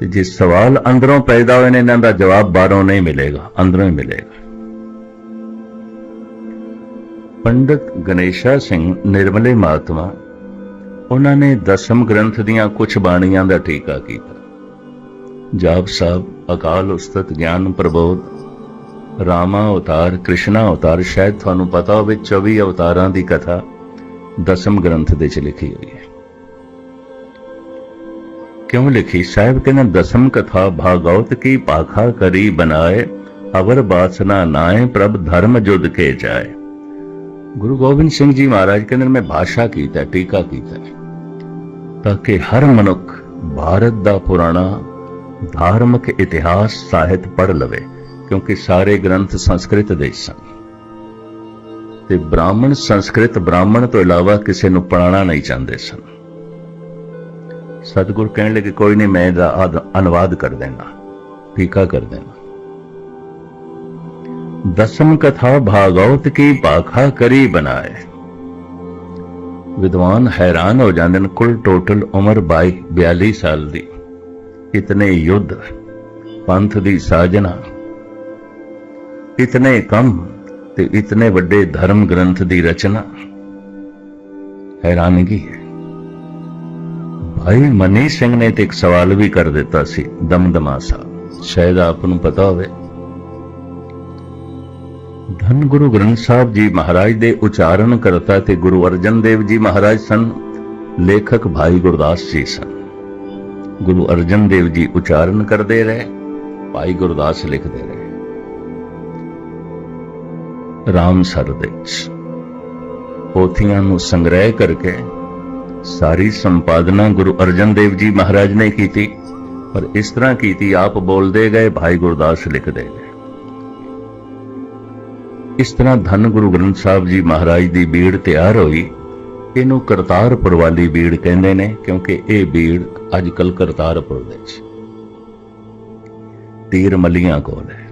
ਤੇ ਜੇ ਸਵਾਲ ਅੰਦਰੋਂ ਪੈਦਾ ਹੋਏ ਨੇ, ਇਹਨਾਂ ਦਾ ਜਵਾਬ ਬਾਹਰੋਂ ਨਹੀਂ ਮਿਲੇਗਾ, ਅੰਦਰੋਂ ਹੀ ਮਿਲੇਗਾ। ਪੰਡਤ ਗਣੇਸ਼ਾ ਸਿੰਘ ਨਿਰਮਲੇ ਮਹਾਤਮਾ, ਉਹਨਾਂ ਨੇ ਦਸਮ ਗ੍ਰੰਥ ਦੀਆਂ ਕੁਝ ਬਾਣੀਆਂ ਦਾ ਟੀਕਾ ਕੀਤਾ। ਜਾਪ ਸਾਹਿਬ, ਅਕਾਲ ਉਸਤਤ, ਗਿਆਨ ਪ੍ਰਬੋਧ, ਰਾਮਾ ਅਵਤਾਰ, ਕ੍ਰਿਸ਼ਨਾ ਅਵਤਾਰ, ਸ਼ਾਇਦ ਤੁਹਾਨੂੰ ਪਤਾ ਹੋਵੇ 24 ਅਵਤਾਰਾਂ ਦੀ ਕਥਾ ਦਸਮ ਗ੍ਰੰਥ ਦੇ ਚ ਲਿਖੀ ਹੋਈ ਹੈ। ਕਿਉਂ ਲਿਖੀ? ਸਾਹਿਬ ਕਹਿੰਦੇ, ਦਸਮ ਕਥਾ, ਭਾਗਵਤ ਕੀ ਪਾਖਾ ਕਰੀ ਬਣਾਏ, ਅਵਰ ਬਾਸਨਾ ਨਾਏ, ਪ੍ਰਭ ਧਰਮ ਜੁਦ ਕੇ ਜਾਏ। ਗੁਰੂ ਗੋਬਿੰਦ ਸਿੰਘ ਜੀ ਮਹਾਰਾਜ ਕਹਿੰਦੇ ਨੇ, ਮੈਂ ਭਾਸ਼ਾ ਕੀਤਾ, ਟੀਕਾ ਕੀਤਾ। ਤਾਂ ਕਿ ਹਰ ਮਨੁੱਖ ਭਾਰਤ ਦਾ ਪੁਰਾਣਾ, ਧਾਰਮਿਕ ਇਤਿਹਾਸ ਸਾਹਿਤ ਪੜ੍ਹ ਲਵੇ, ਕਿਉਂਕਿ ਸਾਰੇ ਗ੍ਰੰਥ ਸੰਸਕ੍ਰਿਤ ਦੇ ਸਨ। ਤੇ ਬ੍ਰਾਹਮਣ ਸੰਸਕ੍ਰਿਤ ਬ੍ਰਾਹਮਣ ਤੋਂ ਇਲਾਵਾ ਕਿਸੇ ਨੂੰ ਪੜਾਉਣਾ ਨਹੀਂ ਚਾਹੁੰਦੇ ਸਨ। ਸਤਿਗੁਰ ਕਹਿਣ ਲੱਗੇ, ਕੋਈ ਨਹੀਂ, ਮੈਂ ਇਹਦਾ ਅਦ- ਅਨੁਵਾਦ ਕਰ ਦੇਣਾ, ਟੀਕਾ ਕਰ ਦੇਣਾ। ਦਸਮ ਕਥਾ, ਭਾਗਵਤ ਕੀ ਪਾਖਾ ਕਰੀ ਬਣਾਏ। ਵਿਦਵਾਨ ਹੈਰਾਨ ਹੋ ਜਾਂਦੇ ਨੇ, ਕੁੱਲ ਟੋਟਲ ਉਮਰ 22 42 ਸਾਲ ਦੀ। ਇਤਨੇ ਯੁੱਧ, ਪੰਥ ਦੀ ਸਾਜਨਾ, ਇਤਨੇ ਕੰਮ ਤੇ ਇਤਨੇ ਵੱਡੇ ਧਰਮ ਗ੍ਰੰਥ ਦੀ ਰਚਨਾ। ਹੈਰਾਨਗੀ ਹੈ। ਭਾਈ ਮਨੀ ਸਿੰਘ ਨੇ ਤੇ ਇੱਕ ਸਵਾਲ ਵੀ ਕਰ ਦਿੱਤਾ ਸੀ, ਦਮਦਮਾ ਸਾਹਿਬ। ਸ਼ਾਇਦ ਆਪ ਨੂੰ ਪਤਾ ਹੋਵੇ। ਧੰਨ ਗੁਰੂ ਗ੍ਰੰਥ ਸਾਹਿਬ ਜੀ ਮਹਾਰਾਜ ਦੇ ਉਚਾਰਨ ਕਰਤਾ ਤੇ ਗੁਰੂ ਅਰਜਨ ਦੇਵ ਜੀ ਮਹਾਰਾਜ ਸਨ, ਲੇਖਕ ਭਾਈ ਗੁਰਦਾਸ ਜੀ ਸਨ। ਗੁਰੂ ਅਰਜਨ ਦੇਵ ਜੀ ਉਚਾਰਨ ਕਰਦੇ ਰਹੇ, ਭਾਈ ਗੁਰਦਾਸ ਲਿਖਦੇ ਰਹੇ। ਰਾਮ ਸਰ ਦੇ ਪੋਥੀਆਂ ਨੂੰ ਸੰਗ੍ਰਹਿ ਕਰਕੇ ਸਾਰੀ ਸੰਪਾਦਨਾ ਗੁਰੂ ਅਰਜਨ ਦੇਵ ਜੀ ਮਹਾਰਾਜ ਨੇ ਕੀਤੀ, ਪਰ ਇਸ ਤਰ੍ਹਾਂ ਕੀਤੀ ਆਪ ਬੋਲਦੇ ਗਏ, ਭਾਈ ਗੁਰਦਾਸ ਲਿਖਦੇ ਗਏ। ਇਸ ਤਰ੍ਹਾਂ ਧੰਨ ਗੁਰੂ ਗ੍ਰੰਥ ਸਾਹਿਬ ਜੀ ਮਹਾਰਾਜ ਦੀ ਬੀੜ ਤਿਆਰ ਹੋਈ। ਇਹਨੂੰ ਕਰਤਾਰਪੁਰ ਵਾਲੀ ਬੀੜ ਕਹਿੰਦੇ ਨੇ, ਕਿਉਂਕਿ ਇਹ ਬੀੜ ਅੱਜ ਕੱਲ ਕਰਤਾਰਪੁਰ ਵਿੱਚ। ਤੀਰ ਮਲੀਆਂ ਕੋਲ ਹੈ।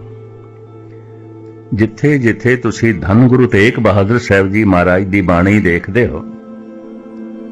ਜਿੱਥੇ ਜਿੱਥੇ ਤੁਸੀਂ ਧੰਨ ਗੁਰੂ ਤੇਗ ਬਹਾਦਰ ਸਾਹਿਬ ਜੀ ਮਹਾਰਾਜ ਦੀ ਬਾਣੀ ਦੇਖਦੇ ਹੋ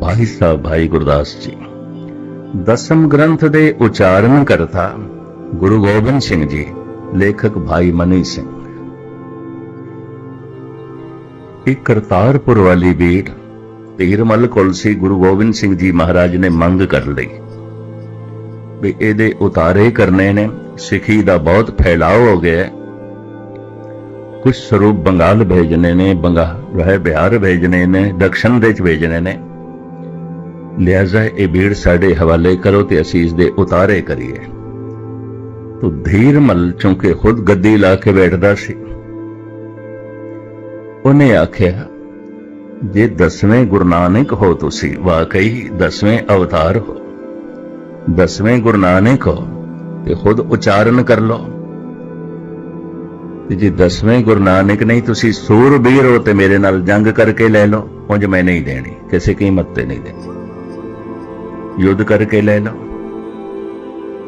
ਭਾਈ ਸਾਹਿਬ ਭਾਈ ਗੁਰਦਾਸ ਜੀ। ਦਸਮ ਗ੍ਰੰਥ ਦੇ ਉਚਾਰਨ ਕਰਤਾ ਗੁਰੂ ਗੋਬਿੰਦ ਸਿੰਘ ਜੀ, ਲੇਖਕ ਭਾਈ ਮਨੀ ਸਿੰਘ। ਇਹ ਕਰਤਾਰਪੁਰ ਵਾਲੀ ਬੀੜ ਤੀਰਮਲ ਕੋਲ ਸੀ ਗੁਰੂ ਗੋਬਿੰਦ ਸਿੰਘ ਜੀ ਮਹਾਰਾਜ ਨੇ ਮੰਗ ਕਰ ਲਈ। ਵੀ ਇਹਦੇ ਉਤਾਰੇ ਕਰਨੇ ਨੇ, ਸਿੱਖੀ ਦਾ ਬਹੁਤ ਫੈਲਾਅ ਹੋ ਗਿਆ ਹੈ। ਕੁਝ ਸਰੂਪ ਬੰਗਾਲ ਭੇਜਣੇ ਨੇ, ਬੰਗਾ ਰਹਿ ਬਿਹਾਰ ਭੇਜਣੇ ਨੇ, ਦਕਸ਼ਨ ਦੇ ਚ ਭੇਜਣੇ ਨੇ। ਲਿਆਜ਼ਾ ਇਹ ਬੀੜ ਸਾਡੇ ਹਵਾਲੇ ਕਰੋ ਤੇ ਅਸੀਂ ਇਸ ਦੇ ਉਤਾਰੇ ਕਰੀਏ। ਤੋ ਧੀਰਮਲ ਚੁੰਕੇ ਖੁਦ ਗੱਦੀ ਲਾ ਕੇ ਬੈਠਦਾ ਸੀ। ਉਹਨੇ ਆਖਿਆ, ਜੇ ਦਸਵੇਂ ਗੁਰੂ ਨਾਨਕ ਹੋ ਤੁਸੀਂ, ਵਾਕਈ ਦਸਵੇਂ ਅਵਤਾਰ ਹੋ। ਦਸਵੇਂ ਗੁਰੂ ਨਾਨਕ ਹੋ ਤੇ ਖੁਦ ਉਚਾਰਨ ਕਰ ਲਓ। ਤੇ ਜੇ ਦਸਵੇਂ ਗੁਰੂ ਨਾਨਕ ਨਹੀਂ, ਤੁਸੀਂ ਸੂਰਬੀਰ ਹੋ ਤੇ ਮੇਰੇ ਨਾਲ ਜੰਗ ਕਰਕੇ ਲੈ ਲਓ। ਉਂਝ ਮੈਂ ਨਹੀਂ ਦੇਣੀ, ਕਿਸੇ ਕੀਮਤ ਤੇ ਨਹੀਂ ਦੇਣੀ। ਯੁੱਧ ਕਰਕੇ ਲੈ ਲਓ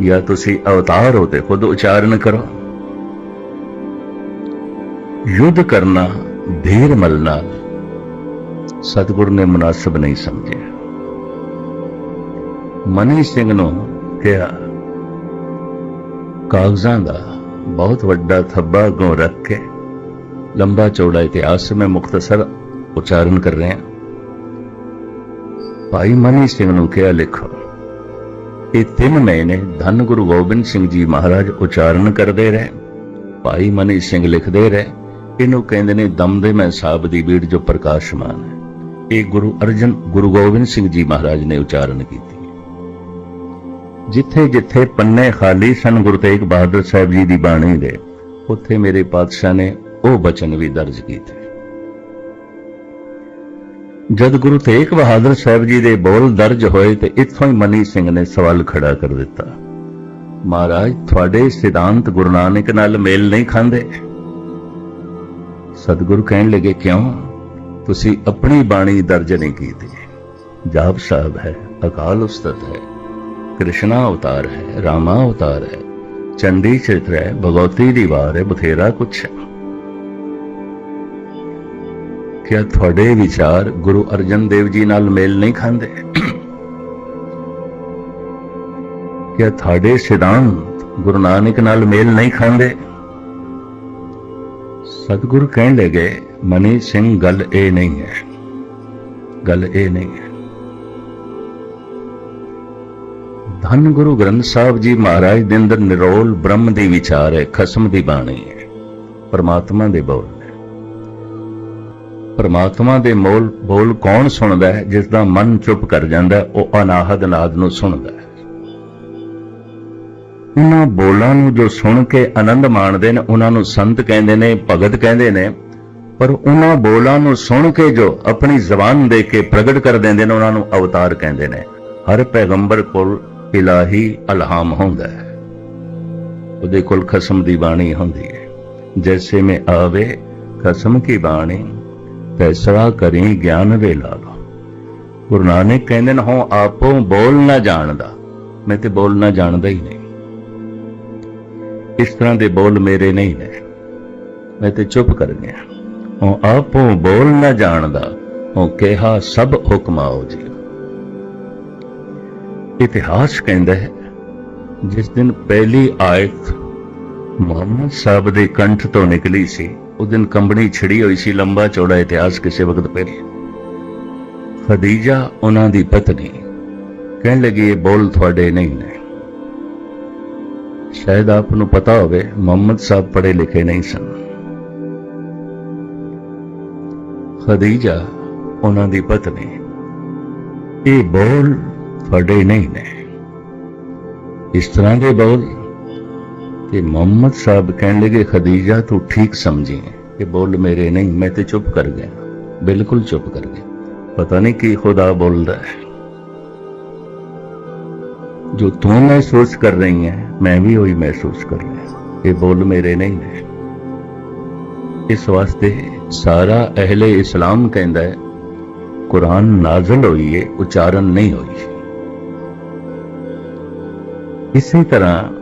ਜਾਂ ਤੁਸੀਂ ਅਵਤਾਰ ਹੋ ਤੇ ਖੁਦ ਉਚਾਰਨ ਕਰੋ। ਯੁੱਧ ਕਰਨਾ ਧੀਰ ਮਲਣਾ, ਸਤਿਗੁਰ ਨੇ ਮੁਨਾਸਬ ਨਹੀਂ ਸਮਝਿਆ। ਮਨੀ ਸਿੰਘ ਨੂੰ ਕਿਹਾ, ਕਾਗਜ਼ਾਂ ਦਾ ਬਹੁਤ ਵੱਡਾ ਥੱਬਾ ਗੋ ਰੱਖ ਕੇ ਲੰਬਾ ਚੌੜਾ ਇਤਿਹਾਸ ਮੈਂ ਮੁਖਤਸਰ ਉਚਾਰਨ ਕਰ ਰਿਹਾ। ਭਾਈ ਮਨੀ ਸਿੰਘ ਨੂੰ ਕਿਹਾ ਲਿਖੋ ਇਹ ਤਿੰਨ ਮਹੀਨੇ ਧੰਨ ਗੁਰੂ ਗੋਬਿੰਦ ਸਿੰਘ ਜੀ ਮਹਾਰਾਜ ਉਚਾਰਨ ਕਰਦੇ ਰਹੇ, ਭਾਈ ਮਨੀ ਸਿੰਘ ਲਿਖਦੇ ਰਹੇ, ਇਹਨੂੰ ਕਹਿੰਦੇ ਨੇ ਦਮਦਮੈ ਸਾਹਿਬ ਦੀ ਬੀੜ ਜੋ ਪ੍ਰਕਾਸ਼ਮਾਨ ਹੈ। ਇਹ ਗੁਰੂ ਅਰਜਨ, ਗੁਰੂ ਗੋਬਿੰਦ ਸਿੰਘ ਜੀ ਮਹਾਰਾਜ ਨੇ ਉਚਾਰਨ ਕੀਤੀ। ਜਿੱਥੇ ਜਿੱਥੇ ਪੰਨੇ ਖਾਲੀ ਸਨ, ਗੁਰੂ ਤੇਗ ਬਹਾਦਰ ਸਾਹਿਬ ਜੀ ਦੀ ਬਾਣੀ ਦੇ, ਉੱਥੇ ਮੇਰੇ ਪਾਤਸ਼ਾਹ ਨੇ ਉਹ ਬਚਨ ਵੀ ਦਰਜ ਕੀਤੇ। ਜਦ ਗੁਰੂ ਤੇਗ ਬਹਾਦਰ ਸਾਹਿਬ ਜੀ ਦੇ ਬੋਲ ਦਰਜ ਹੋਏ ਤੇ ਇੱਥੋਂ ਹੀ ਮਨੀ ਸਿੰਘ ਨੇ ਸਵਾਲ ਖੜਾ ਕਰ ਦਿੱਤਾ। ਮਹਾਰਾਜ, ਤੁਹਾਡੇ ਸਿਧਾਂਤ ਗੁਰੂ ਨਾਨਕ ਨਾਲ ਮੇਲ ਨਹੀਂ ਖਾਂਦੇ। ਸਤਿਗੁਰੂ ਕਹਿਣ ਲੱਗੇ, ਕਿਉਂ? ਤੁਸੀਂ ਆਪਣੀ ਬਾਣੀ ਦਰਜ ਨਹੀਂ ਕੀਤੀ। ਜਾਪ ਸਾਹਿਬ ਹੈ, ਅਕਾਲ ਉਸਤਤ ਹੈ, ਕ੍ਰਿਸ਼ਨਾ ਅਵਤਾਰ ਹੈ, ਰਾਮਾ ਅਵਤਾਰ ਹੈ ਚੰਡੀ ਚਰਿਤ੍ਰ ਹੈ, ਭਗਵਤੀ ਦੀ ਵਾਰ ਹੈ, ਬਥੇਰਾ ਕੁਛ ਹੈ। ਕਿਆ ਤੁਹਾਡੇ ਵਿਚਾਰ ਗੁਰੂ ਅਰਜਨ ਦੇਵ ਜੀ ਨਾਲ ਮੇਲ ਨਹੀਂ ਖਾਂਦੇ। ਕਿਆ ਤੁਹਾਡੇ ਸਿਧਾਂਤ ਗੁਰੂ ਨਾਨਕ ਨਾਲ ਮੇਲ ਨਹੀਂ ਖਾਂਦੇ? ਸਤਿਗੁਰੂ ਕਹਿਣ ਲੱਗੇ, ਮਨੀ ਸਿੰਘ, ਗੱਲ ਇਹ ਨਹੀਂ ਹੈ। ਗੱਲ ਇਹ ਨਹੀਂ ਹੈ। ਧੰਨ ਗੁਰੂ ਗ੍ਰੰਥ ਸਾਹਿਬ ਜੀ ਮਹਾਰਾਜ ਦੇ ਅੰਦਰ ਨਿਰੋਲ ਬ੍ਰਹਮ ਦੀ ਵਿਚਾਰ ਹੈ, ਖਸਮ ਦੀ ਬਾਣੀ ਹੈ, ਪਰਮਾਤਮਾ ਦੇ ਬੋਲ। ਪਰਮਾਤਮਾ ਦੇ ਮੋਲ ਬੋਲ ਕੌਣ ਸੁਣਦਾ ਹੈ? ਜਿਸ ਦਾ ਮਨ ਚੁੱਪ ਕਰ ਜਾਂਦਾ ਉਹ ਅਨਾਹਦ ਨਾਦ ਨੂੰ ਸੁਣਦਾ ਹੈ। ਉਹਨਾਂ ਬੋਲਾਂ ਨੂੰ ਜੋ ਸੁਣ ਕੇ ਆਨੰਦ ਮਾਣਦੇ ਨੇ, ਉਹਨਾਂ ਨੂੰ ਸੰਤ ਕਹਿੰਦੇ ਨੇ, ਭਗਤ ਕਹਿੰਦੇ ਨੇ, ਪਰ ਉਹਨਾਂ ਬੋਲਾਂ ਨੂੰ ਸੁਣ ਕੇ ਜੋ ਆਪਣੀ ਜ਼ਬਾਨ ਦੇ ਕੇ ਪ੍ਰਗਟ ਕਰ ਦਿੰਦੇ ਨੇ, ਉਹਨਾਂ ਨੂੰ ਅਵਤਾਰ ਕਹਿੰਦੇ ਨੇ। ਹਰ ਪੈਗੰਬਰ ਕੋਲ ਇਲਾਹੀ ਅਲਹਾਮ ਹੁੰਦਾ ਹੈ। ਉਹਦੇ ਕੋਲ ਖਸਮ ਦੀ ਬਾਣੀ ਹੁੰਦੀ ਹੈ। ਜੈਸੇ ਮੈਂ ਆਵੇ, ਖਸਮ ਕੀ ਬਾਣੀ? ਤੈਸਰਾ ਕਰੀ ਗਿਆਨ ਵੇ ਲਾ ਲੋ ਗੁਰੂ ਨਾਨਕ ਕਹਿੰਦੇ ਨੇ ਹੋ ਆਪੋ ਬੋਲ ਨਾ ਜਾਣਦਾ। ਮੈਂ ਤੇ ਬੋਲਣਾ ਜਾਣਦਾ ਹੀ ਨਹੀਂ। ਇਸ ਤਰ੍ਹਾਂ ਦੇ ਬੋਲ ਮੇਰੇ ਨਹੀਂ ਨੇ। ਮੈਂ ਤੇ ਚੁੱਪ ਕਰ ਗਿਆ। ਉਹ ਆਪੋ ਬੋਲ ਨਾ ਜਾਣਦਾ ਉਹ ਕਿਹਾ ਸਭ ਹੁਕਮ ਆਓ ਜੀ। ਇਤਿਹਾਸ ਕਹਿੰਦਾ ਹੈ, ਜਿਸ ਦਿਨ ਪਹਿਲੀ ਆਇਤ ਮੁਹੰਮਦ ਸਾਹਿਬ ਦੇ ਕੰਠ ਤੋਂ ਨਿਕਲੀ ਸੀ ਉਸ ਦਿਨ ਕੰਬਣੀ ਛਿੜੀ ਹੋਈ ਸੀ, ਲੰਬਾ ਚੌੜਾ ਇਤਿਹਾਸ ਕਿਸੇ ਵਕਤ ਪਹਿਲੇ ਖਦੀਜਾ ਉਹਨਾਂ ਦੀ ਪਤਨੀ ਕਹਿਣ ਲੱਗੀ, ਇਹ ਬੋਲ ਤੁਹਾਡੇ ਨਹੀਂ ਨੇ। ਸ਼ਾਇਦ ਆਪ ਨੂੰ ਪਤਾ ਹੋਵੇ, ਮੁਹੰਮਦ ਸਾਹਿਬ ਪੜ੍ਹੇ ਲਿਖੇ ਨਹੀਂ ਸਨ। ਖਦੀਜਾ ਉਹਨਾਂ ਦੀ ਪਤਨੀ, ਇਹ ਬੋਲ ਤੁਹਾਡੇ ਨਹੀਂ ਨੇ। ਇਸ ਤਰ੍ਹਾਂ ਦੇ ਬੋਲ ਤੇ ਮੁਹੰਮਦ ਸਾਹਿਬ ਕਹਿਣ ਲੱਗੇ, ਖਦੀਜਾ, ਤੂੰ ਠੀਕ ਸਮਝੀ ਇਹ ਬੋਲ ਮੇਰੇ ਨਹੀਂ, ਮੈਂ ਤੇ ਚੁੱਪ ਕਰ ਗਿਆ। ਬਿਲਕੁਲ ਚੁੱਪ ਕਰ ਗਿਆ। ਪਤਾ ਨਹੀਂ ਕੀ ਖੁਦਾ ਬੋਲਦਾ ਹੈ। ਜੋ ਤੂੰ ਮਹਿਸੂਸ ਕਰ ਰਹੀ ਹੈ, ਮੈਂ ਵੀ ਉਹੀ ਮਹਿਸੂਸ ਕਰ ਰਿਹਾ ਇਹ ਬੋਲ ਮੇਰੇ ਨਹੀਂ ਨੇ ਇਸ ਵਾਸਤੇ ਸਾਰਾ ਅਹਲੇ ਇਸਲਾਮ ਕਹਿੰਦਾ ਹੈ, ਕੁਰਾਨ ਨਾਜ਼ਲ ਹੋਈ ਹੈ ਉਚਾਰਨ ਨਹੀਂ ਹੋਈ। ਇਸੇ ਤਰ੍ਹਾਂ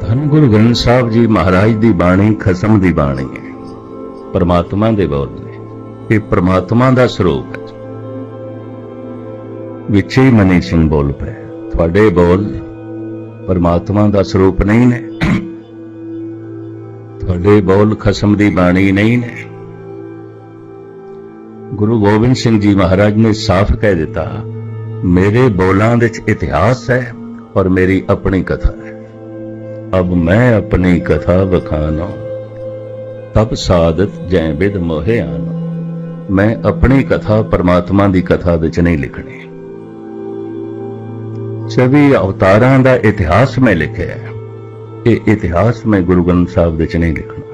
ਧੰਨ ਗੁਰੂ ਗ੍ਰੰਥ ਸਾਹਿਬ ਜੀ ਮਹਾਰਾਜ ਦੀ ਬਾਣੀ ਖਸਮ ਦੀ ਬਾਣੀ ਹੈ। ਪਰਮਾਤਮਾ ਦੇ ਬੋਲ ਨੇ ਇਹ ਪਰਮਾਤਮਾ ਦਾ ਸਰੂਪ ਹੈ। ਵਿੱਚ ਹੀ ਮਨੀ ਸਿੰਘ ਬੋਲ ਪਏ ਤੁਹਾਡੇ ਬੋਲ ਪਰਮਾਤਮਾ ਦਾ ਸਰੂਪ ਨਹੀਂ ਨੇ। ਤੁਹਾਡੇ ਬੋਲ ਖਸਮ ਦੀ ਬਾਣੀ ਨਹੀਂ ਨੇ। ਗੁਰੂ ਗੋਬਿੰਦ ਸਿੰਘ ਜੀ ਮਹਾਰਾਜ ਨੇ ਸਾਫ਼ ਕਹਿ ਦਿੱਤਾ ਮੇਰੇ ਬੋਲਾਂ ਵਿੱਚ ਇਤਿਹਾਸ ਹੈ ਔਰ ਮੇਰੀ ਆਪਣੀ ਕਥਾ ਹੈ। ਅਬ ਮੈਂ ਆਪਣੀ ਕਥਾ ਬਖਾਨੋ ਤਬ ਸਾਦਤ ਜੈ ਬਿਦ ਮੋਹਿ ਆਨੋ। ਮੈਂ ਆਪਣੀ ਕਥਾ ਪਰਮਾਤਮਾ ਦੀ ਕਥਾ ਵਿੱਚ ਨਹੀਂ ਲਿਖਣੀ। ਸਭੀ ਅਵਤਾਰਾਂ ਦਾ ਇਤਿਹਾਸ ਮੈਂ ਲਿਖਿਆ ਹੈ, ਇਹ ਇਤਿਹਾਸ ਮੈਂ ਗੁਰੂ ਗ੍ਰੰਥ ਸਾਹਿਬ ਵਿੱਚ ਨਹੀਂ ਲਿਖਣਾ।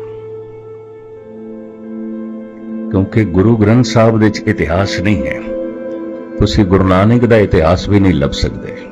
ਕਿਉਂਕਿ ਗੁਰੂ ਗ੍ਰੰਥ ਸਾਹਿਬ ਵਿੱਚ ਇਤਿਹਾਸ ਨਹੀਂ ਹੈ, ਤੁਸੀਂ ਗੁਰੂ ਨਾਨਕ ਦਾ ਇਤਿਹਾਸ ਵੀ ਨਹੀਂ ਲੱਭ ਸਕਦੇ।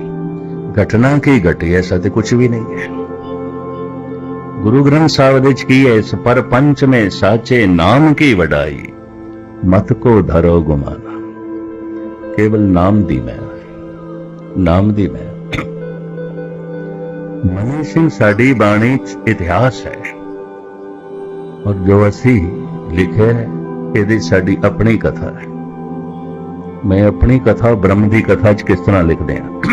ਘਟਨਾ ਕੀ ਘਟੀ ਐਸਾ ਤੇ ਕੁਝ ਵੀ ਨਹੀਂ ਹੈ। ਗੁਰੂ ਗ੍ਰੰਥ ਸਾਹਿਬ ਦੇ ਚ ਕੀ ਹੈ, ਇਸ ਪਰ ਪੰਚ ਮੇ ਸਾਚੇ ਨਾਮ ਕੀ ਵਡਾਈ? ਮਤ ਕੋ ਧਰੋ ਗੁਮਾਨਾ। ਕੇਵਲ ਨਾਮ ਦੀ ਮੈਂ ਨਾਮ ਦੀ ਮੈਂ ਮਨੀ ਸਿੰਘ ਸਾਡੀ ਬਾਣੀ ਚ ਇਤਿਹਾਸ ਹੈ। ਔਰ ਜੋ ਅਸੀਂ ਲਿਖਿਆ ਇਹਦੀ ਸਾਡੀ ਆਪਣੀ ਕਥਾ ਹੈ। ਮੈਂ ਆਪਣੀ ਕਥਾ, ਬ੍ਰਹਮ ਦੀ ਕਥਾ ਚ ਕਿਸ ਤਰ੍ਹਾਂ ਲਿਖਦੇ ਹਾਂ?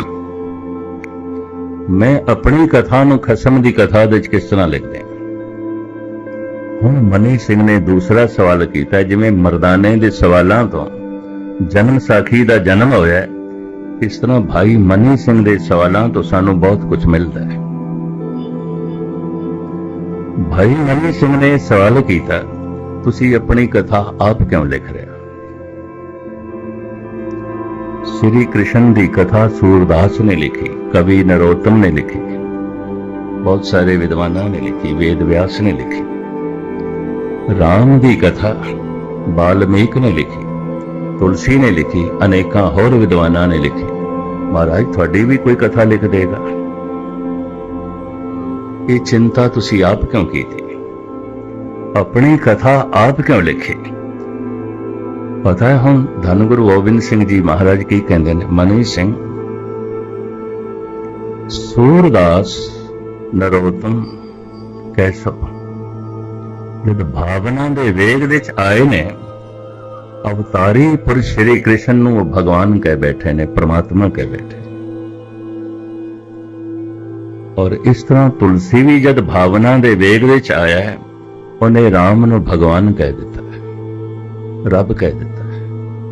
ਮੈਂ ਆਪਣੀ ਕਥਾ ਨੂੰ ਖਸਮ ਦੀ ਕਥਾ ਦੇ ਵਿੱਚ ਕਿਸ ਤਰ੍ਹਾਂ ਲਿਖਦੇ ਹੁਣ ਮਨੀ ਸਿੰਘ ਨੇ ਦੂਸਰਾ ਸਵਾਲ ਕੀਤਾ, ਜਿਵੇਂ ਮਰਦਾਨੇ ਦੇ ਸਵਾਲਾਂ ਤੋਂ ਜਨਮ ਸਾਖੀ ਦਾ ਜਨਮ ਹੋਇਆ, ਇਸ ਤਰ੍ਹਾਂ ਭਾਈ ਮਨੀ ਸਿੰਘ ਦੇ ਸਵਾਲਾਂ ਤੋਂ ਸਾਨੂੰ ਬਹੁਤ ਕੁਝ ਮਿਲਦਾ ਹੈ। ਭਾਈ ਮਨੀ ਸਿੰਘ ਨੇ ਸਵਾਲ ਕੀਤਾ, ਤੁਸੀਂ ਆਪਣੀ ਕਥਾ ਆਪ ਕਿਉਂ ਲਿਖ ਰਹੇ ਹੋ ਸ੍ਰੀ ਕ੍ਰਿਸ਼ਨ ਦੀ ਕਥਾ ਸੂਰਦਾਸ ਨੇ ਲਿਖੀ, ਕਵੀ ਨਰੋਤਮ ਨੇ ਲਿਖੀ, ਬਹੁਤ ਸਾਰੇ ਵਿਦਵਾਨਾਂ ਨੇ ਲਿਖੀ, ਵੇਦ ਵਿਆਸ ਨੇ ਲਿਖੀ। ਰਾਮ ਦੀ ਕਥਾ ਬਾਲਮੀਕ ਨੇ ਲਿਖੀ, ਤੁਲਸੀ ਨੇ ਲਿਖੀ, ਅਨੇਕਾਂ ਹੋਰ ਵਿਦਵਾਨਾਂ ਨੇ ਲਿਖੀ। ਮਹਾਰਾਜ, ਤੁਹਾਡੀ ਵੀ ਕੋਈ ਕਥਾ ਲਿਖ ਦੇਗਾ? ਇਹ ਚਿੰਤਾ ਤੁਸੀਂ ਆਪ ਕਿਉਂ ਕੀਤੀ? ਆਪਣੀ ਕਥਾ ਆਪ ਕਿਉਂ ਲਿਖੀ? ਪਤਾ ਹੈ, ਹੁਣ ਧੰਨ ਗੁਰੂ ਗੋਬਿੰਦ ਸਿੰਘ ਜੀ ਮਹਾਰਾਜ ਕੀ ਕਹਿੰਦੇ ਨੇ? ਮਨੀ ਸਿੰਘ, ਸੂਰਦਾਸ ਨਰੋਤਮ ਕੈਸਵ ਜਦ ਭਾਵਨਾ ਦੇ ਵੇਗ ਵਿੱਚ ਆਏ ਨੇ, ਅਵਤਾਰੀ ਪੁਰਸ਼ ਸ਼੍ਰੀ ਕ੍ਰਿਸ਼ਨ ਨੂੰ ਉਹ ਭਗਵਾਨ ਕਹਿ ਬੈਠੇ ਨੇ, ਪ੍ਰਮਾਤਮਾ ਕਹਿ ਬੈਠੇ ਔਰ ਇਸ ਤਰ੍ਹਾਂ ਤੁਲਸੀ ਵੀ ਜਦ ਭਾਵਨਾ ਦੇ ਵੇਗ ਵਿੱਚ ਆਇਆ ਹੈ, ਉਹਨੇ ਰਾਮ ਨੂੰ ਭਗਵਾਨ ਕਹਿ ਦਿੱਤਾ ਹੈ। ਰੱਬ ਕਹਿ ਦਿੱਤਾ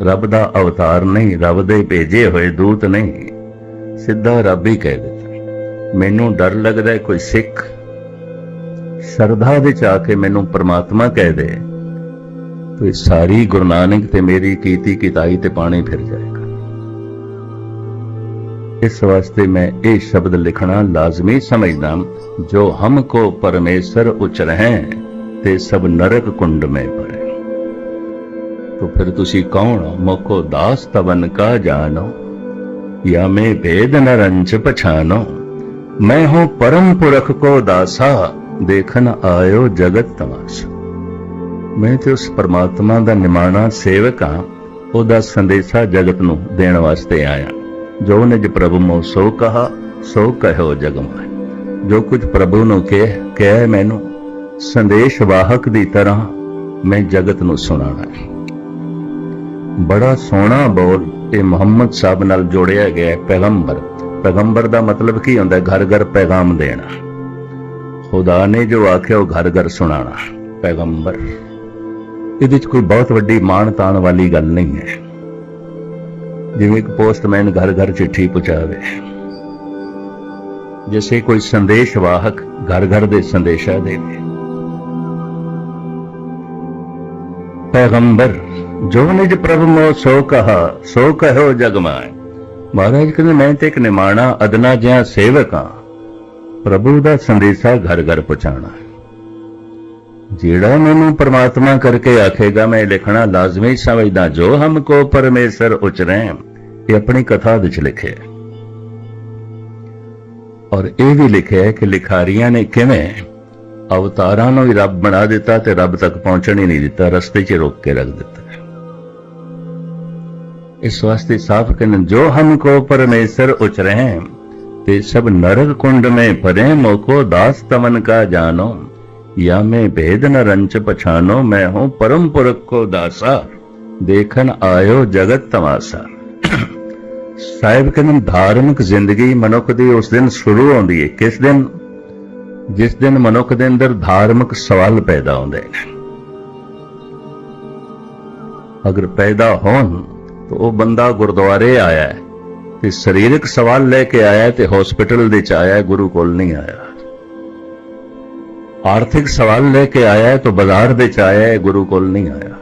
ਰੱਬ ਦਾ ਅਵਤਾਰ ਨਹੀਂ, ਰੱਬ ਦੇ ਭੇਜੇ ਹੋਏ ਦੂਤ ਨਹੀਂ। ਸਿੱਧਾ ਰੱਬ ਹੀ ਕਹਿ ਦਿੱਤਾ। ਮੈਨੂੰ ਡਰ ਲੱਗਦਾ ਹੈ ਕੋਈ ਸਿੱਖ ਸ਼ਰਧਾ ਵਿੱਚ ਆ ਕੇ ਮੈਨੂੰ ਪ੍ਰਮਾਤਮਾ ਕਹਿ ਦੇ ਤੇ ਸਾਰੀ ਗੁਰੂ ਨਾਨਕ ਤੇ ਮੇਰੀ ਕੀਤੀ ਕਿਤਾਈ ਤੇ ਪਾਣੀ ਫਿਰ ਜਾਏਗਾ। ਇਸ ਵਾਸਤੇ ਮੈਂ ਇਹ ਸ਼ਬਦ ਲਿਖਣਾ ਲਾਜ਼ਮੀ ਸਮਝਦਾ ਜੋ ਹਮ ਹਮਕੋ ਪਰਮੇਸ਼ਰ ਉਚਰਹਿ ਤੇ ਸਭ ਨਰਕ ਕੁੰਡ ਮੇ ਪੜੇ तो फिर तुसी कौन हो मोको दास तवन का जानो या मैं भेद न रंच पछानो मैं हूं परम पुरख को दासा देखन आयो जगत तमाशा ਮੈਂ ਤੇ ਉਸ ਪਰਮਾਤਮਾ ਦਾ ਨਿਮਾਣਾ ਸੇਵਕ ਹਾਂ ਉਹਦਾ ਸੰਦੇਸ਼ਾ ਜਗਤ ਨੂੰ ਦੇਣ ਵਾਸਤੇ ਆਇਆ ਜੋ ਨਿਜ ਪ੍ਰਭੂ ਮੋ ਸੋ ਕਹਾ ਸੋ ਕਹਿਓ ਜਗ ਮਾਇ ਜੋ ਕੁਝ ਪ੍ਰਭੂ ਨੂੰ ਕਹਿ ਕਹਿ ਮੈਨੂੰ ਸੰਦੇਸ਼ ਵਾਹਕ ਦੀ ਤਰ੍ਹਾਂ ਮੈਂ ਜਗਤ ਨੂੰ ਸੁਣਾਉਣਾ ਹੈ ਬੜਾ ਸੋਹਣਾ ਬੋਲ ਇਹ ਮੁਹੰਮਦ ਸਾਹਿਬ ਨਾਲ ਜੋੜਿਆ ਗਿਆ ਹੈ ਪੈਗੰਬਰ। ਪੈਗੰਬਰ ਦਾ ਮਤਲਬ ਕੀ ਹੁੰਦਾ ਘਰ ਘਰ ਪੈਗਾਮ ਦੇਣਾ। ਖੁਦਾ ਨੇ ਜੋ ਆਖਿਆ, ਉਹ ਘਰ ਘਰ ਸੁਣਾਣਾ ਪੈਗੰਬਰ। ਇਹਦੇ ਵਿੱਚ ਕੋਈ ਬਹੁਤ ਵੱਡੀ ਮਾਣ ਤਾਣ ਵਾਲੀ ਗੱਲ ਨਹੀਂ ਹੈ। ਜਿਵੇਂ ਇੱਕ ਪੋਸਟਮੈਨ ਘਰ ਘਰ ਚਿੱਠੀ ਪਹੁੰਚਾਵੇ। ਜਿਵੇਂ ਕੋਈ ਸੰਦੇਸ਼ ਵਾਹਕ ਘਰ ਘਰ ਦੇ ਸੰਦੇਸ਼ਾ ਦੇਵੇ। ਪੈਗੰਬਰ ਜੋ ਨਿਜ ਪ੍ਰਭ ਮੋ ਸੋ ਕਹਾ ਸੋ ਕਹੋ ਜਗ ਮਾਇ ਮਹਾਰਾਜ ਕਹਿੰਦੇ, ਮੈਂ ਤੇ ਇੱਕ ਨਿਮਾਣਾ ਅਦਨਾ ਜਿਹਾ ਸੇਵਕ ਹਾਂ। ਪ੍ਰਭੂ ਦਾ ਸੰਦੇਸ਼ਾ ਘਰ ਘਰ ਪਹੁੰਚਾਉਣਾ ਜਿਹੜਾ ਮੈਨੂੰ ਪਰਮਾਤਮਾ ਕਰਕੇ ਆਖੇਗਾ, ਮੈਂ ਲਿਖਣਾ ਲਾਜ਼ਮੀ ਸਮਝਦਾ, ਜੋ ਹਮ ਕੋ ਪਰਮੇਸ਼ਰ ਉਚਰੈ, ਇਹ ਆਪਣੀ ਕਥਾ ਵਿੱਚ ਲਿਖਿਆ ਔਰ ਇਹ ਵੀ ਲਿਖਿਆ ਕਿ ਲਿਖਾਰੀਆਂ ਨੇ ਕਿਵੇਂ ਅਵਤਾਰਾਂ ਨੂੰ ਹੀ ਰੱਬ ਬਣਾ ਦਿੱਤਾ ਤੇ ਰੱਬ ਤੱਕ ਪਹੁੰਚਣ ਹੀ ਨਹੀਂ ਦਿੱਤਾ, ਰਸਤੇ 'ਚ ਰੋਕ ਕੇ ਰੱਖ ਦਿੱਤਾ। ਇਸ ਵਾਸਤੇ ਸਾਫ਼ ਕਹਿੰਦੇ ਜੋ ਹਮਕੋ ਪਰਮੇਸ਼ਰ ਉਚਰੈ ਤੇ ਸਭ ਨਰਕ ਕੁੰਡ में परे मोको दास तमन का जानो या मैं भेद न रंच पछानो मैं हूं परम पुरख को दासा देखन आयो जगत तमाशा ਸਾਹਿਬ ਕਹਿੰਦੇ ਧਾਰਮਿਕ ਜ਼ਿੰਦਗੀ ਮਨੁੱਖ ਦੀ ਉਸ ਦਿਨ ਸ਼ੁਰੂ ਹੁੰਦੀ ਹੈ ਕਿਸ ਦਿਨ ਜਿਸ ਦਿਨ ਮਨੁੱਖ ਦੇ ਅੰਦਰ ਧਾਰਮਿਕ ਸਵਾਲ ਪੈਦਾ ਹੁੰਦੇ ਨੇ ਅਗਰ ਪੈਦਾ ਹੋਣ ਤਾਂ ਉਹ ਬੰਦਾ ਗੁਰਦੁਆਰੇ ਆਇਆ ਤੇ ਸਰੀਰਕ ਸਵਾਲ ਲੈ ਕੇ ਆਇਆ ਤੇ ਹਸਪੀਟਲ ਦੇ ਚ ਆਇਆ ਗੁਰੂ ਕੋਲ ਨਹੀਂ ਆਇਆ। ਆਰਥਿਕ ਸਵਾਲ ਲੈ ਕੇ ਆਇਆ ਹੈ ਤਾਂ ਬਾਜ਼ਾਰ ਦੇ ਚ ਆਇਆ ਗੁਰੂ ਕੋਲ ਨਹੀਂ ਆਇਆ।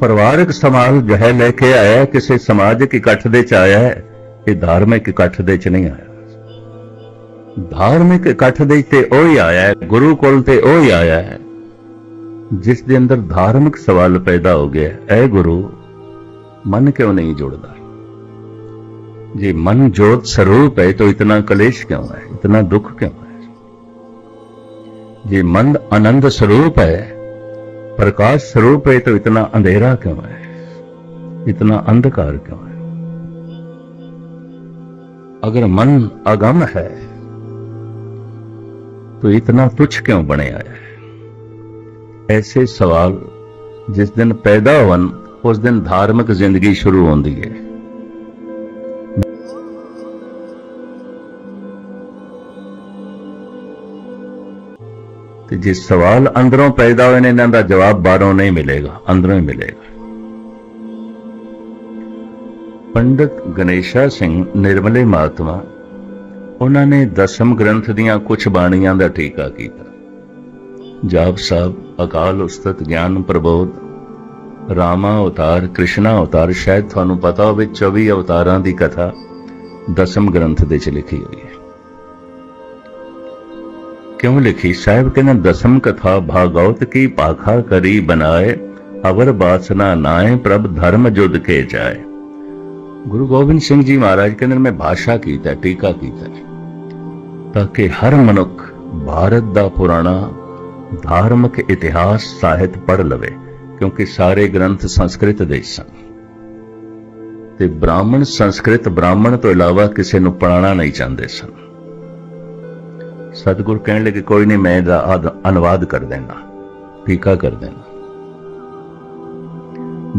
ਪਰਿਵਾਰਕ ਸਵਾਲ ਜੋ ਲੈ ਕੇ ਆਇਆ ਕਿਸੇ ਸਮਾਜਿਕ ਇਕੱਠ ਦੇ ਚ ਆਇਆ ਹੈ, ਇਹ ਧਾਰਮਿਕ ਇਕੱਠ ਦੇ ਚ ਨਹੀਂ ਆਇਆ। ਧਾਰਮਿਕ ਇਕੱਠ ਦੇ ਤੇ ਉਹ ਹੀ ਆਇਆ ਗੁਰੂ ਕੋਲ ਤੇ ਉਹ ਹੀ। ਆਇਆ ਜਿਸ ਦੇ ਅੰਦਰ ਧਾਰਮਿਕ ਸਵਾਲ ਪੈਦਾ ਹੋ ਗਿਆ ਐ ਗੁਰੂ ਮਨ ਕਿਉਂ ਨਹੀਂ ਜੁੜਦਾ ਜੇ ਮਨ ਜੋਤ ਸਰੂਪ ਹੈ तो इतना कलेश क्यों है इतना दुख क्यों है जे मन आनंद स्वरूप है प्रकाश स्वरूप है तो इतना अंधेरा क्यों है इतना अंधकार क्यों है अगर मन अगम है तो इतना तुच्छ क्यों बने आया है ਐਸੇ ਸਵਾਲ ਜਿਸ ਦਿਨ ਪੈਦਾ ਹੋਣ ਉਸ ਦਿਨ ਧਾਰਮਿਕ ਜ਼ਿੰਦਗੀ ਸ਼ੁਰੂ ਹੁੰਦੀ ਹੈ ਤੇ ਜੇ ਸਵਾਲ ਅੰਦਰੋਂ ਪੈਦਾ ਹੋਏ ਨੇ ਇਹਨਾਂ ਦਾ ਜਵਾਬ ਬਾਹਰੋਂ ਨਹੀਂ ਮਿਲੇਗਾ ਅੰਦਰੋਂ ਹੀ ਮਿਲੇਗਾ ਪੰਡਤ ਗਣੇਸ਼ਾ ਸਿੰਘ ਨਿਰਮਲੇ ਮਾਤਮਾ ਉਹਨਾਂ ਨੇ ਦਸਮ ਗ੍ਰੰਥ ਦੀਆਂ ਕੁਝ ਬਾਣੀਆਂ ਦਾ ਟੀਕਾ ਕੀਤਾ ਜਾਪ ਸਾਹਿਬ ਅਕਾਲ ਉਸਤਤ, ਗਿਆਨ ਪ੍ਰਬੋਧ। ਰਾਮਾ ਅਵਤਾਰ, ਕ੍ਰਿਸ਼ਨਾ ਅਵਤਾਰ, ਸ਼ਾਇਦ ਤੁਹਾਨੂੰ ਪਤਾ ਹੋਵੇ 24 ਅਵਤਾਰਾਂ ਦੀ ਕਥਾ ਦਸਮ ਗ੍ਰੰਥ ਦੇ ਚ ਲਿਖੀ ਹੋਈ ਹੈ। ਕਿਉਂ ਲਿਖੀ? ਸਾਹਿਬ ਕਹਿੰਦੇ, ਦਸਮ ਕਥਾ, ਭਾਗਵਤ ਕੀ ਪਾਖਾ ਕਰੀ ਬਣਾਏ, ਅਵਰ ਬਾਸਨਾ ਨਾਏ, ਪ੍ਰਭ ਧਰਮ ਜੁਦ ਕੇ ਜਾਏ। ਗੁਰੂ ਗੋਬਿੰਦ ਸਿੰਘ ਜੀ ਮਹਾਰਾਜ ਕਹਿੰਦੇ ਮੈਂ ਬਾਸ਼ਾ ਕੀਤਾ, ਟੀਕਾ ਕੀਤਾ। ਤਾਂ ਕਿ ਹਰ ਮਨੁੱਖ, ਭਾਰਤ ਦਾ ਪੁਰਾਣਾ ਧਾਰਮਿਕ ਇਤਿਹਾਸ ਸਾਹਿਤ ਪੜ੍ਹ ਲਵੇ, ਕਿਉਂਕਿ ਸਾਰੇ ਗ੍ਰੰਥ ਸੰਸਕ੍ਰਿਤ ਦੇ ਸਨ। ਤੇ ਬ੍ਰਾਹਮਣ ਸੰਸਕ੍ਰਿਤ ਬ੍ਰਾਹਮਣ ਤੋਂ ਇਲਾਵਾ ਕਿਸੇ ਨੂੰ ਪੜਾਉਣਾ ਨਹੀਂ ਚਾਹੁੰਦੇ ਸਨ। ਸਤਿਗੁਰ ਕਹਿਣ ਲੱਗੇ, ਕੋਈ ਨਹੀਂ, ਮੈਂ ਇਹਦਾ ਅਦ- ਅਨੁਵਾਦ ਕਰ ਦੇਣਾ, ਟੀਕਾ ਕਰ ਦੇਣਾ।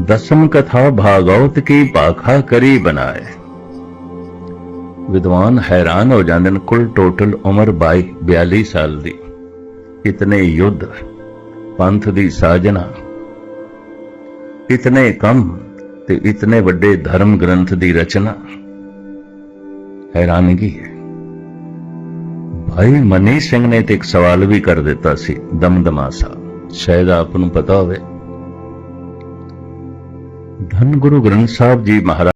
ਦਸਮ ਕਥਾ, ਭਾਗਵਤ ਕੀ ਪਾਖਾ ਕਰੀ ਬਣਾਏ। ਵਿਦਵਾਨ ਹੈਰਾਨ ਹੋ ਜਾਂਦੇ ਨੇ, ਕੁੱਲ ਟੋਟਲ ਉਮਰ 22 42 ਸਾਲ ਦੀ। ਇਤਨੇ ਯੁੱਧ, ਪੰਥ ਦੀ ਸਾਜਨਾ। ਇਤਨੇ ਕੰਮ ਤੇ ਇਤਨੇ ਵੱਡੇ ਧਰਮ ਗ੍ਰੰਥ ਦੀ ਰਚਨਾ। ਹੈਰਾਨਗੀ ਹੈ। ਭਾਈ ਮਨੀ ਸਿੰਘ ਨੇ ਤੇ ਇੱਕ ਸਵਾਲ ਵੀ ਕਰ ਦਿੱਤਾ ਸੀ ਦਮਦਮਾ ਸਾਹਿਬ ਸ਼ਾਇਦ ਆਪ ਨੂੰ ਪਤਾ ਹੋਵੇ। ਧੰਨ ਗੁਰੂ ਗ੍ਰੰਥ ਸਾਹਿਬ ਜੀ ਮਹਾਰਾਜ